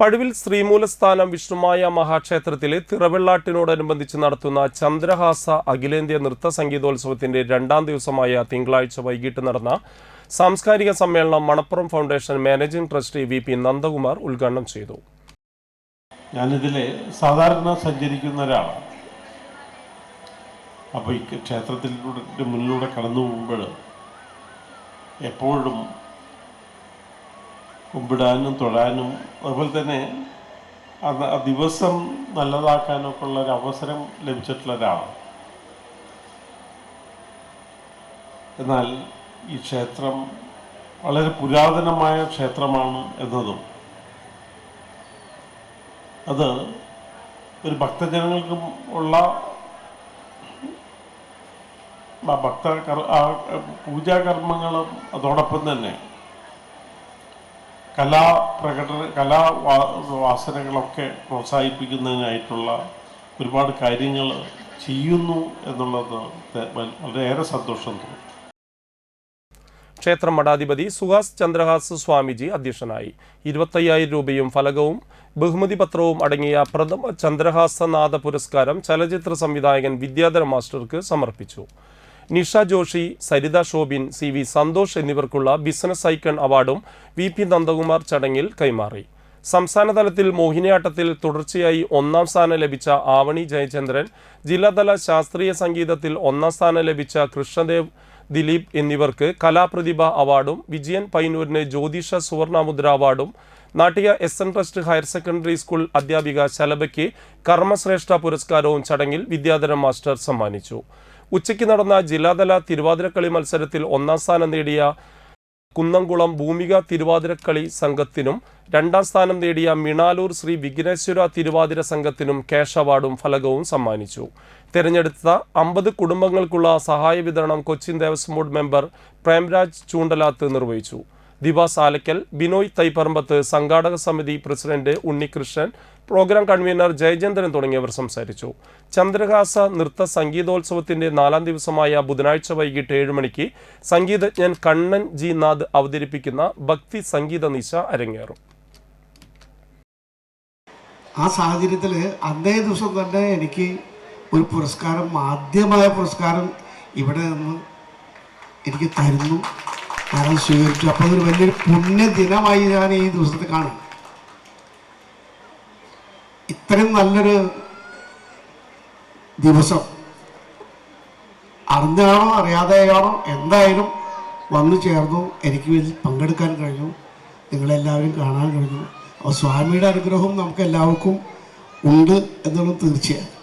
പഴുവിൽ ശ്രീമൂലസ്ഥാനം വിഷ്ണുമായ മഹാക്ഷേത്രത്തിലെ തിറവെള്ളാട്ടിനോടനുബന്ധിച്ച് നടത്തുന്ന ചന്ദ്രഹാസ അഖിലേന്ത്യാ നൃത്ത സംഗീതോത്സവത്തിന്റെ രണ്ടാം ദിവസമായ തിങ്കളാഴ്ച വൈകിട്ട് നടന്ന സാംസ്കാരിക സമ്മേളനം Manappuram foundation managing trustee V P Nandakumar ഉദ്ഘാടനം ചെയ്തു. ഞാനിതിലെ സാധാരണ സഞ്ചരിക്കുന്ന ഒരാളാണ്. അപ്പോൾ ഈ ക്ഷേത്രത്തിലൂടെ മുന്നിലൂടെ കടന്നു പോകുമ്പോൾ എപ്പോഴും കുമ്പിടാനും തൊഴാനും അതുപോലെ തന്നെ അത് ആ ദിവസം നല്ലതാക്കാനൊക്കെ ഉള്ള ഒരു അവസരം ലഭിച്ചിട്ടുള്ള ഒരാളാണ് എന്നാൽ ഈ ക്ഷേത്രം വളരെ പുരാതനമായ ക്ഷേത്രമാണ് എന്നതും അത് ഒരു ഭക്തജനങ്ങൾക്കും ഉള്ള ഭക്ത പൂജാകർമ്മങ്ങളും അതോടൊപ്പം തന്നെ കലാ പ്രകടന കലാ വാസനകളൊക്കെ പ്രോത്സാഹിപ്പിക്കുന്നതിനായിട്ടുള്ള ഒരുപാട് കാര്യങ്ങൾ ചെയ്യുന്നു എന്നുള്ളത് വളരെയേറെ സന്തോഷം തോന്നുന്നു ക്ഷേത്രം മഠാധിപതി സുഹാസ് ചന്ദ്രഹാസ് സ്വാമിജി അധ്യക്ഷനായി. ഇരുപത്തയ്യായിരം രൂപയും ഫലകവും ബഹുമതി പത്രവും അടങ്ങിയ പ്രഥമ ചന്ദ്രഹാസനാഥ പുരസ്കാരം ചലച്ചിത്ര സംവിധായകൻ വിദ്യാധര മാസ്റ്റർക്ക് സമർപ്പിച്ചു. നിഷ ജോഷി സരിത ഷോബിൻ സി വി സന്തോഷ് എന്നിവർക്കുള്ള ബിസിനസ് ഐക്കൺ അവാർഡും വി പി നന്ദകുമാർ ചടങ്ങിൽ കൈമാറി. സംസ്ഥാനതലത്തിൽ മോഹിനിയാട്ടത്തിൽ തുടർച്ചയായി ഒന്നാം സ്ഥാനം ലഭിച്ച ആവണി ജയചന്ദ്രൻ ജില്ലാതല ശാസ്ത്രീയ സംഗീതത്തിൽ ഒന്നാം സ്ഥാനം ലഭിച്ച കൃഷ്ണദേവ് ദിലീപ് എന്നിവർക്ക് കലാപ്രതിഭ അവാർഡും വിജയൻ പൈനൂരിന് ജ്യോതിഷ സുവർണമുദ്ര അവാർഡും Nattika S N trust higher secondary school അധ്യാപിക ശലഭയ്ക്ക് കർമ്മശ്രേഷ്ഠ പുരസ്കാരവും ചടങ്ങിൽ വിദ്യാധരൻ മാസ്റ്റർ സമ്മാനിച്ചു. ഉച്ചയ്ക്ക് നടന്ന ജില്ലാതല തിരുവാതിരക്കളി മത്സരത്തിൽ ഒന്നാം സ്ഥാനം നേടിയ കുന്നംകുളം ഭൂമിക തിരുവാതിരക്കളി സംഘത്തിനും രണ്ടാം സ്ഥാനം നേടിയ മിണാലൂർ ശ്രീ വിഘ്നേശ്വര തിരുവാതിര സംഘത്തിനും ക്യാഷ് അവാർഡും ഫലകവും സമ്മാനിച്ചു. തിരഞ്ഞെടുത്ത അമ്പത് കുടുംബങ്ങൾക്കുള്ള സഹായ വിതരണം കൊച്ചിൻ ദേവസ്വം ബോർഡ് മെമ്പർ പ്രേംരാജ് ചൂണ്ടലാത്ത് നിർവഹിച്ചു. ദിവാസ് സാലക്കൽ ബിനോയ് തൈപ്പറമ്പത്ത് സംഘാടക സമിതി president Unnikrishnan programme convener Jayachandran തുടങ്ങിയവർ സംസാരിച്ചു. ചന്ദ്രഹാസ നൃത്ത സംഗീതോത്സവത്തിന്റെ നാലാം ദിവസമായ ബുധനാഴ്ച വൈകിട്ട് ഏഴ് മണിക്ക് സംഗീതജ്ഞൻ കണ്ണൻ ജി നാഥ് അവതരിപ്പിക്കുന്ന ഭക്തി സംഗീത നിശ അരങ്ങേറും. ആ സാഹചര്യത്തിൽ അന്നേ ദിവസം തന്നെ എനിക്ക് ഒരു പുരസ്കാരം ആദ്യമായ പുരസ്കാരം ഇവിടെ നിന്ന് എനിക്ക് തരുന്നു. ഞാൻ സ്വീകരിച്ചു അപ്പോൾ അതൊരു വലിയൊരു പുണ്യദിനമായി ഞാൻ ഈ ദിവസത്തിൽ കാണും. ഇത്രയും നല്ലൊരു ദിവസം. അറിഞ്ഞാണോ അറിയാതെയാണോ എന്തായാലും വന്നു ചേർന്നു. എനിക്ക് ഇതിൽ പങ്കെടുക്കാൻ കഴിഞ്ഞു. നിങ്ങളെല്ലാവരും കാണാൻ കഴിഞ്ഞു. അപ്പോൾ സ്വാമിയുടെ അനുഗ്രഹവും നമുക്ക് എല്ലാവർക്കും ഉണ്ട് എന്നുള്ളത് തീർച്ചയാണ്